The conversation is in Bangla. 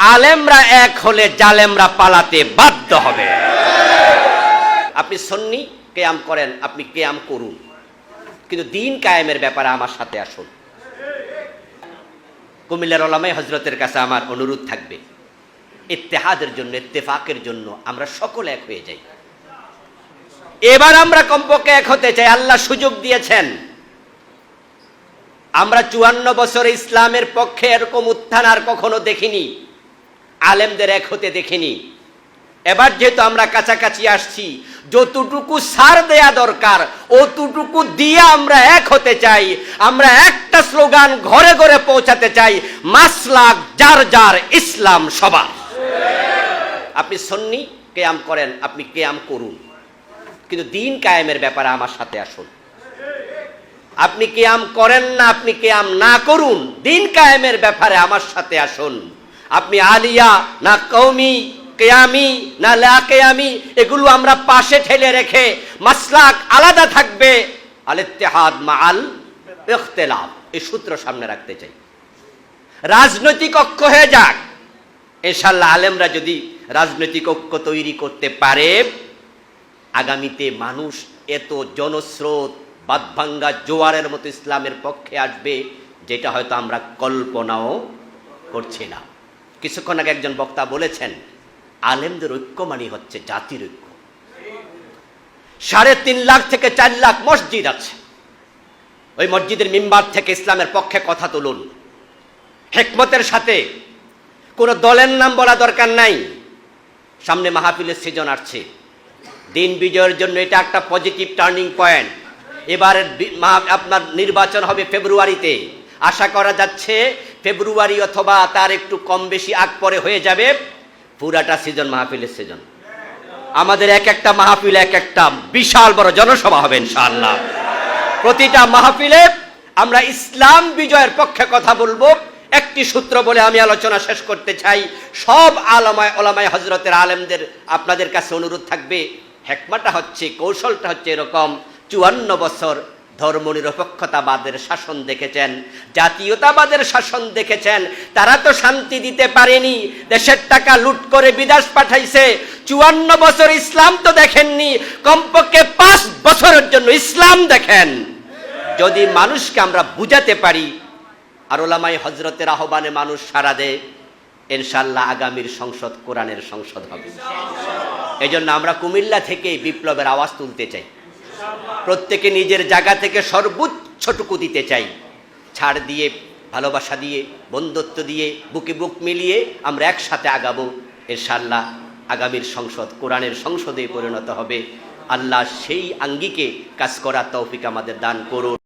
আলেমরা এক হলে জালেমরা পালাতে বাধ্য হবে। আপনি সন্নি কেয়াম করেন, আপনি কেয়াম করুন। কিন্তু দিন কায়েমের ব্যাপারে আমার সাথে আসুন। কুমিল্লার ওলামাই হজরতের কাছে আমার অনুরোধ থাকবে। ইত্তেহাদের জন্য, ইত্তেফাকের জন্য আমরা সকলে এক হয়ে যাই। এবার আমরা কমপক্ষে এক হতে চাই। আল্লাহ সুযোগ দিয়েছেন। আমরা চুয়ান্ন বছর ইসলামের পক্ষে এরকম উত্থান আর কখনো দেখিনি। আলেমদের এক হতে দেখিনি। এবার যেহেতু আমরা কাছাকাছি আসছি, যতটুকু সার দেয়া দরকার, অতটুকু দিয়ে আমরা এক হতে চাই। আমরা একটা স্লোগান ঘরে ঘরে পৌঁছাতে চাই, মাসলাক যার যার ইসলাম সবার। আপনি সন্নি কেয়াম করেন, আপনি কেয়াম করুন। কিন্তু দিন কায়েমের ব্যাপারে আমার সাথে আসুন। আপনি কেয়াম করেন না, আপনি কেয়াম না করুন, দিন কায়েমের ব্যাপারে আমার সাথে আসুন। আপনি আলিয়া, না কৌমি কেয়ামি, না লা কেয়ামি, এগুলো আমরা পাশে ঠেলে রেখে মাসলাক আলাদা থাকবে। আল ইত্তেহাদ মা আল ইখতিলাফ, এই সূত্র সামনে রাখতে চাই। রাজনৈতিক ঐক্য হয়ে যাক। ইনশাল্লাহ আলেমরা যদি রাজনৈতিক ঐক্য তৈরি করতে পারে, আগামীতে মানুষ এত জনস্রোত বাদভাঙ্গা জোয়ারের মতো ইসলামের পক্ষে আসবে, যেটা হয়তো আমরা কল্পনাও করছি না। কিছুক্ষণ আগে একজন বক্তা বলেছেন, আলেমদের ঐক্য মানে হচ্ছে জাতির ঐক্য। সাড়ে তিন লাখ থেকে চার লাখ মসজিদ আছে। ওই মসজিদের মিম্বার থেকে ইসলামের পক্ষে কথা তুলুন। হেকমতের সাথে কোনো দলের নাম বলা দরকার নাই। সামনে মাহফিলের সিজন আসছে। দিন বিজয়ের জন্য এটা একটা পজিটিভ টার্নিং পয়েন্ট। এবারের আপনার নির্বাচন হবে ফেব্রুয়ারিতে। আশা করা যাচ্ছে ফেব্রুয়ারি অথবা তার একটু কম বেশি আগ পরে হয়ে যাবে। পুরাটা সিজন, মাহফিলের সিজন। আমাদের এক একটা মাহফিল, এক একটা বিশাল বড় জনসভা হবে ইনশাআল্লাহ। প্রতিটা মাহফিলে আমরা ইসলাম বিজয়ের পক্ষে কথা বলব। একটি সূত্র বলে আমি আলোচনা শেষ করতে চাই। সব আলমায়, ওলামায় হজরতের আলেমদের আপনাদের কাছে অনুরোধ থাকবে। হেকমাটা হচ্ছে, কৌশলটা হচ্ছে এরকম। চুয়ান্ন বছর ধর্মনিরপেক্ষতাবাদের শাসন দেখেছেন, জাতীয়তাবাদের শাসন দেখেছেন, তারা তো শান্তি দিতে পারেনি, দেশের টাকা লুট করে বিদেশ পাঠাইছে, চুয়ান্ন বছর ইসলাম তো দেখেননি, কমপক্ষে পাঁচ বছরের জন্য ইসলাম দেখেন। যদি মানুষকে আমরা বুঝাতে পারি, আর ওলামাই হজরতের আহ্বানে মানুষ সারা দেয় ইনশাল্লাহ আগামীর সংসদ কোরআনের সংসদ হবে। এই জন্য আমরা কুমিল্লা থেকে বিপ্লবের আওয়াজ তুলতে চাই। প্রত্যেকে নিজের জায়গা থেকে সর্বোচ্চটুকু দিতে চাই। ছাড় দিয়ে, ভালোবাসা দিয়ে, বন্ধুত্ব দিয়ে, বুকে বুক মিলিয়ে আমরা একসাথে আগাবো। ইনশাল্লাহ আগামীর সংসদ, কোরআনের সংসদে পরিণত হবে। আল্লাহ সেই আঙ্গিকে কাজ করার তৌফিক আমাদের দান করুন।